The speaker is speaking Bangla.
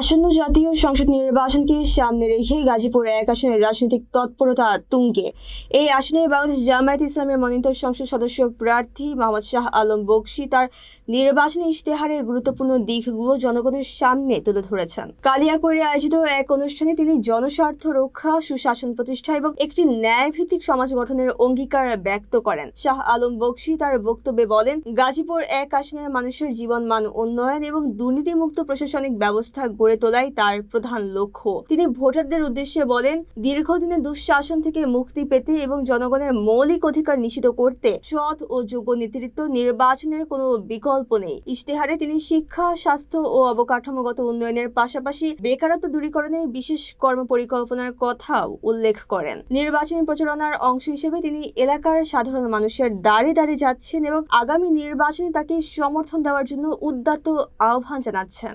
আসন্ন জাতীয় সংসদ নির্বাচনকে সামনে রেখে গাজীপুর এক আসনের রাজনৈতিক তৎপরতা তুঙ্গে। এই আসনে বাংলাদেশ জামায়াত ইসলামের মনোনীত সংসদ সদস্য প্রার্থী মোহাম্মদ শাহ আলম বকশি তার নির্বাচনী ইশতেহারের গুরুত্বপূর্ণ দিকগুলো জনগণের সামনে তুলে ধরেছেন। কালিয়াকৈরে আয়োজিত এক অনুষ্ঠানে তিনি জনস্বার্থ রক্ষা, সুশাসন প্রতিষ্ঠা এবং একটি ন্যায়ভিত্তিক সমাজ গঠনের অঙ্গীকার ব্যক্ত করেন। শাহ আলম বকশি তার বক্তব্যে বলেন, গাজীপুর এক আসনের মানুষের জীবনমান উন্নয়ন এবং দুর্নীতিমুক্ত প্রশাসনিক ব্যবস্থা গড়ে তোলাই তার প্রধান লক্ষ্য। তিনি ভোটারদের উদ্দেশ্যে বলেন, দীর্ঘদিনের দুঃশাসন থেকে মুক্তি পেতে এবং জনগণের মৌলিক অধিকার নিশ্চিত করতে সৎ ও যোগ্য নেতৃত্ব নির্বাচনের কোনো বিকল্প নেই। ইশতেহারে তিনি শিক্ষা, স্বাস্থ্য ও অবকাঠামোগত উন্নয়নের পাশাপাশি বেকারত্ব দূরীকরণে বিশেষ কর্মপরিকল্পনার কথাও উল্লেখ করেন। নির্বাচনী প্রচারণার অংশ হিসেবে তিনি এলাকার সাধারণ মানুষের দাঁড়ে দাঁড়িয়ে যাচ্ছেন এবং আগামী নির্বাচনে তাকে সমর্থন দেওয়ার জন্য উদ্যত আহ্বান জানাচ্ছেন।